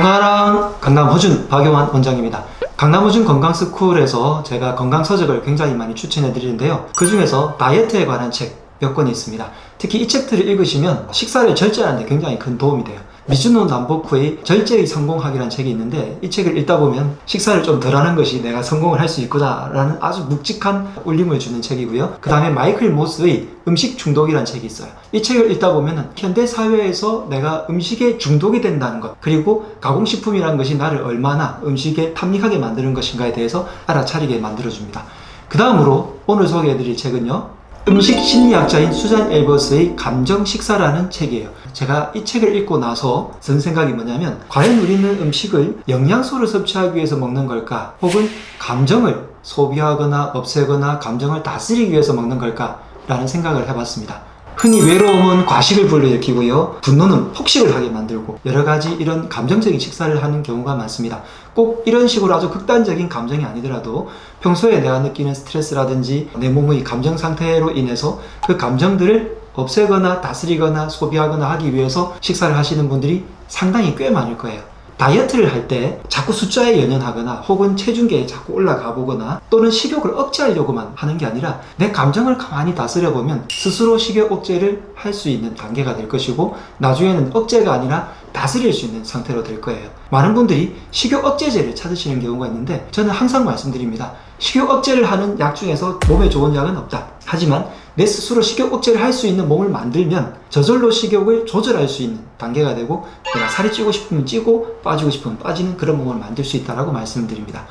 건강하랑 강남호준 박용환 원장입니다. 강남호준 건강스쿨에서 제가 건강서적을 굉장히 많이 추천해 드리는데요. 그 중에서 다이어트에 관한 책 몇 권이 있습니다. 특히 이 책들을 읽으시면 식사를 절제하는 데 굉장히 큰 도움이 돼요. 미즈노 남보쿠의 절제의 성공학이라는 책이 있는데 이 책을 읽다 보면 식사를 좀 덜하는 것이 내가 성공을 할 수 있구나라는 아주 묵직한 울림을 주는 책이고요. 그 다음에 마이클 모스의 음식 중독이라는 책이 있어요. 이 책을 읽다 보면 현대 사회에서 내가 음식에 중독이 된다는 것 그리고 가공식품이라는 것이 나를 얼마나 음식에 탐닉하게 만드는 것인가에 대해서 알아차리게 만들어줍니다. 그 다음으로 오늘 소개해드릴 책은요. 음식 심리학자인 수잔 엘버스의 감정 식사라는 책이에요. 제가 이 책을 읽고 나서 든 생각이 뭐냐면 과연 우리는 음식을 영양소를 섭취하기 위해서 먹는 걸까? 혹은 감정을 소비하거나 없애거나 감정을 다스리기 위해서 먹는 걸까? 라는 생각을 해봤습니다. 흔히 외로움은 과식을 불러일으키고요. 분노는 폭식을 하게 만들고 여러 가지 이런 감정적인 식사를 하는 경우가 많습니다. 꼭 이런 식으로 아주 극단적인 감정이 아니더라도 평소에 내가 느끼는 스트레스라든지 내 몸의 감정 상태로 인해서 그 감정들을 없애거나 다스리거나 소비하거나 하기 위해서 식사를 하시는 분들이 상당히 꽤 많을 거예요. 다이어트를 할 때 자꾸 숫자에 연연하거나 혹은 체중계에 자꾸 올라가 보거나 또는 식욕을 억제하려고만 하는 게 아니라 내 감정을 가만히 다스려 보면 스스로 식욕 억제를 할 수 있는 단계가 될 것이고 나중에는 억제가 아니라 다스릴 수 있는 상태로 될 거예요. 많은 분들이 식욕 억제제를 찾으시는 경우가 있는데 저는 항상 말씀드립니다. 식욕 억제를 하는 약 중에서 몸에 좋은 약은 없다. 하지만 내 스스로 식욕 억제를 할 수 있는 몸을 만들면 저절로 식욕을 조절할 수 있는 단계가 되고 내가 살이 찌고 싶으면 찌고 빠지고 싶으면 빠지는 그런 몸을 만들 수 있다라고 말씀드립니다.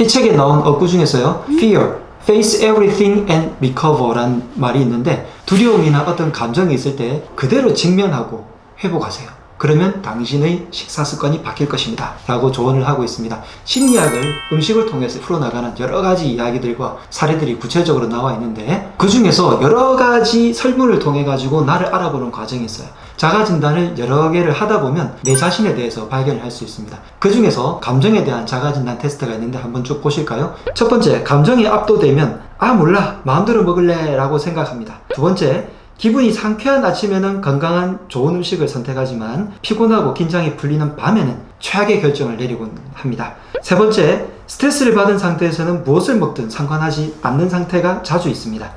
이 책에 나온 어구 중에서요. Fear, face everything and recover란 말이 있는데 두려움이나 어떤 감정이 있을 때 그대로 직면하고 회복하세요. 그러면 당신의 식사 습관이 바뀔 것입니다. 라고 조언을 하고 있습니다. 심리학을 음식을 통해서 풀어나가는 여러 가지 이야기들과 사례들이 구체적으로 나와 있는데 그 중에서 여러 가지 설문을 통해 가지고 나를 알아보는 과정이 있어요. 자가 진단을 여러 개를 하다 보면 내 자신에 대해서 발견을 할 수 있습니다. 그 중에서 감정에 대한 자가 진단 테스트가 있는데 한번 쭉 보실까요? 첫 번째, 감정이 압도되면 아 몰라 마음대로 먹을래 라고 생각합니다. 두 번째, 기분이 상쾌한 아침에는 건강한 좋은 음식을 선택하지만 피곤하고 긴장이 풀리는 밤에는 최악의 결정을 내리곤 합니다. 세 번째, 스트레스를 받은 상태에서는 무엇을 먹든 상관하지 않는 상태가 자주 있습니다.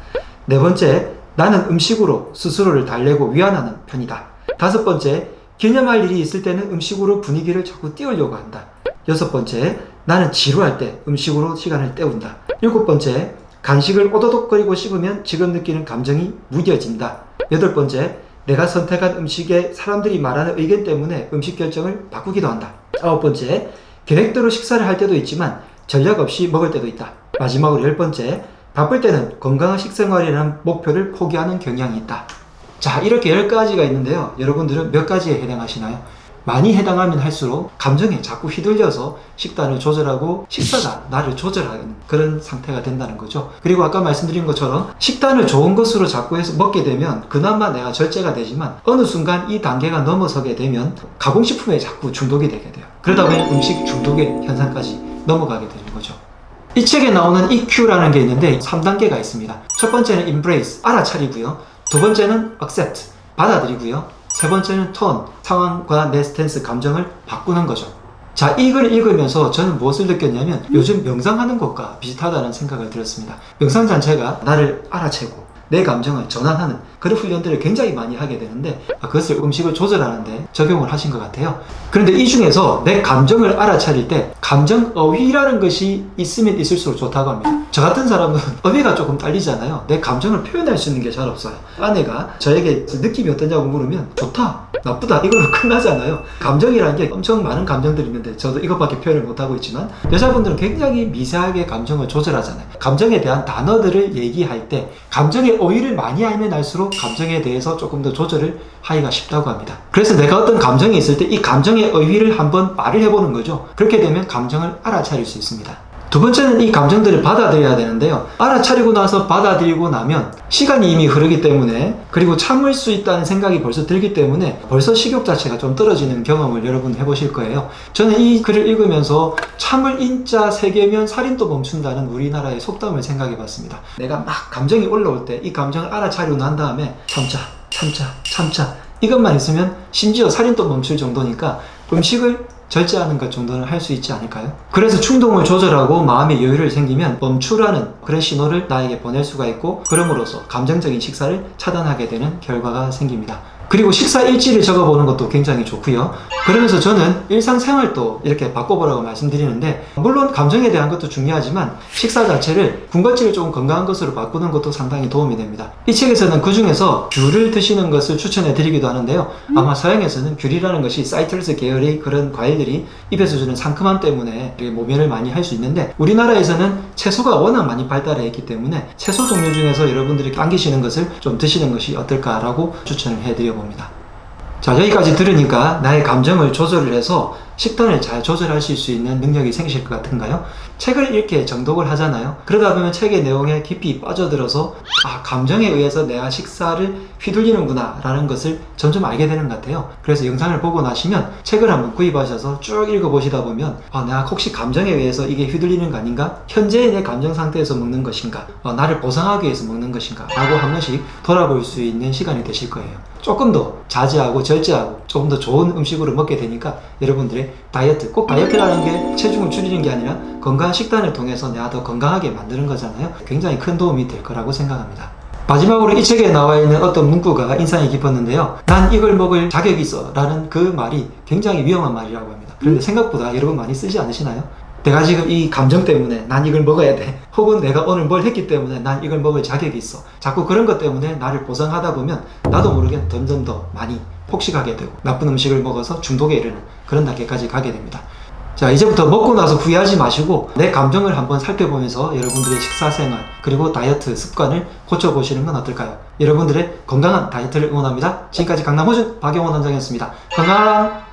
네 번째, 나는 음식으로 스스로를 달래고 위안하는 편이다. 다섯 번째, 기념할 일이 있을 때는 음식으로 분위기를 자꾸 띄우려고 한다. 여섯 번째, 나는 지루할 때 음식으로 시간을 때운다. 일곱 번째, 간식을 오도독거리고 씹으면 지금 느끼는 감정이 무뎌진다. 여덟 번째, 내가 선택한 음식에 사람들이 말하는 의견 때문에 음식 결정을 바꾸기도 한다. 아홉 번째, 계획대로 식사를 할 때도 있지만 전략 없이 먹을 때도 있다. 마지막으로 열 번째, 바쁠 때는 건강한 식생활이라는 목표를 포기하는 경향이 있다. 자, 이렇게 열 가지가 있는데요. 여러분들은 몇 가지에 해당하시나요? 많이 해당하면 할수록 감정에 자꾸 휘둘려서 식단을 조절하고 식사가 나를 조절하는 그런 상태가 된다는 거죠. 그리고 아까 말씀드린 것처럼 식단을 좋은 것으로 자꾸 해서 먹게 되면 그나마 내가 절제가 되지만 어느 순간 이 단계가 넘어서게 되면 가공식품에 자꾸 중독이 되게 돼요. 그러다 보니 음식 중독의 현상까지 넘어가게 되는 거죠. 이 책에 나오는 EQ라는 게 있는데 3단계가 있습니다. 첫 번째는 embrace, 알아차리고요. 두 번째는 accept, 받아들이고요. 세 번째는 톤, 상황과 내 스탠스, 감정을 바꾸는 거죠. 자, 이걸 읽으면서 저는 무엇을 느꼈냐면 요즘 명상하는 것과 비슷하다는 생각을 들었습니다. 명상 자체가 나를 알아채고 내 감정을 전환하는 그런 훈련들을 굉장히 많이 하게 되는데 아, 그것을 음식을 조절하는데 적용을 하신 것 같아요. 그런데 이 중에서 내 감정을 알아차릴 때 감정 어휘라는 것이 있으면 있을수록 좋다고 합니다. 저 같은 사람은 어휘가 조금 딸리잖아요. 내 감정을 표현할 수 있는 게 잘 없어요. 아내가 저에게 느낌이 어떠냐고 물으면 좋다, 나쁘다 이걸로 끝나잖아요. 감정이라는 게 엄청 많은 감정들이 있는데 저도 이것밖에 표현을 못하고 있지만 여자분들은 굉장히 미세하게 감정을 조절하잖아요. 감정에 대한 단어들을 얘기할 때 감정의 어휘를 많이 알면 알수록 감정에 대해서 조금 더 조절을 하기가 쉽다고 합니다. 그래서 내가 어떤 감정이 있을 때 이 감정의 어휘를 한번 말을 해보는 거죠. 그렇게 되면 감정을 알아차릴 수 있습니다. 두 번째는 이 감정들을 받아들여야 되는데요. 알아차리고 나서 받아들이고 나면 시간이 이미 흐르기 때문에 그리고 참을 수 있다는 생각이 벌써 들기 때문에 벌써 식욕 자체가 좀 떨어지는 경험을 여러분 해보실 거예요. 저는 이 글을 읽으면서 참을 인자 세 개면 살인도 멈춘다는 우리나라의 속담을 생각해 봤습니다. 내가 막 감정이 올라올 때 이 감정을 알아차리고 난 다음에 참자, 참자, 참자 이것만 있으면 심지어 살인도 멈출 정도니까 음식을 절제하는 것 정도는 할 수 있지 않을까요? 그래서 충동을 조절하고 마음의 여유를 생기면 멈추라는 그런 신호를 나에게 보낼 수가 있고 그럼으로써 감정적인 식사를 차단하게 되는 결과가 생깁니다. 그리고 식사 일지를 적어보는 것도 굉장히 좋고요. 그러면서 저는 일상생활도 이렇게 바꿔보라고 말씀드리는데 물론 감정에 대한 것도 중요하지만 식사 자체를 군것질을 조금 건강한 것으로 바꾸는 것도 상당히 도움이 됩니다. 이 책에서는 그 중에서 귤을 드시는 것을 추천해 드리기도 하는데요. 아마 서양에서는 귤이라는 것이 사이트러스 계열의 그런 과일들이 입에서 주는 상큼함 때문에 모면을 많이 할 수 있는데 우리나라에서는 채소가 워낙 많이 발달해 있기 때문에 채소 종류 중에서 여러분들이 당기시는 것을 좀 드시는 것이 어떨까라고 추천을 해드려 봅니다. 자, 여기까지 들으니까 나의 감정을 조절을 해서 식단을 잘 조절하실 수 있는 능력이 생기실 것 같은가요? 책을 이렇게 정독을 하잖아요. 그러다 보면 책의 내용에 깊이 빠져들어서 아, 감정에 의해서 내가 식사를 휘둘리는구나 라는 것을 점점 알게 되는 것 같아요. 그래서 영상을 보고 나시면 책을 한번 구입하셔서 쭉 읽어보시다 보면 아, 내가 혹시 감정에 의해서 이게 휘둘리는 거 아닌가? 현재의 내 감정 상태에서 먹는 것인가? 어, 나를 보상하기 위해서 먹는 것인가? 라고 한 번씩 돌아볼 수 있는 시간이 되실 거예요. 조금 더 자제하고 절제하고 조금 더 좋은 음식으로 먹게 되니까 여러분들의 다이어트 꼭 다이어트라는 게 체중을 줄이는 게 아니라 건강한 식단을 통해서 내가 더 건강하게 만드는 거잖아요 굉장히 큰 도움이 될 거라고 생각합니다 마지막으로 이 책에 나와 있는 어떤 문구가 인상이 깊었는데요 난 이걸 먹을 자격이 있어 라는 그 말이 굉장히 위험한 말이라고 합니다 그런데 생각보다 여러분 많이 쓰지 않으시나요? 내가 지금 이 감정 때문에 난 이걸 먹어야 돼. 혹은 내가 오늘 뭘 했기 때문에 난 이걸 먹을 자격이 있어. 자꾸 그런 것 때문에 나를 보상하다 보면 나도 모르게 점점 더 많이 폭식하게 되고 나쁜 음식을 먹어서 중독에 이르는 그런 단계까지 가게 됩니다. 자, 이제부터 먹고 나서 후회하지 마시고 내 감정을 한번 살펴보면서 여러분들의 식사 생활 그리고 다이어트 습관을 고쳐보시는 건 어떨까요? 여러분들의 건강한 다이어트를 응원합니다. 지금까지 강남 호준 박영원 원장이었습니다. 건강한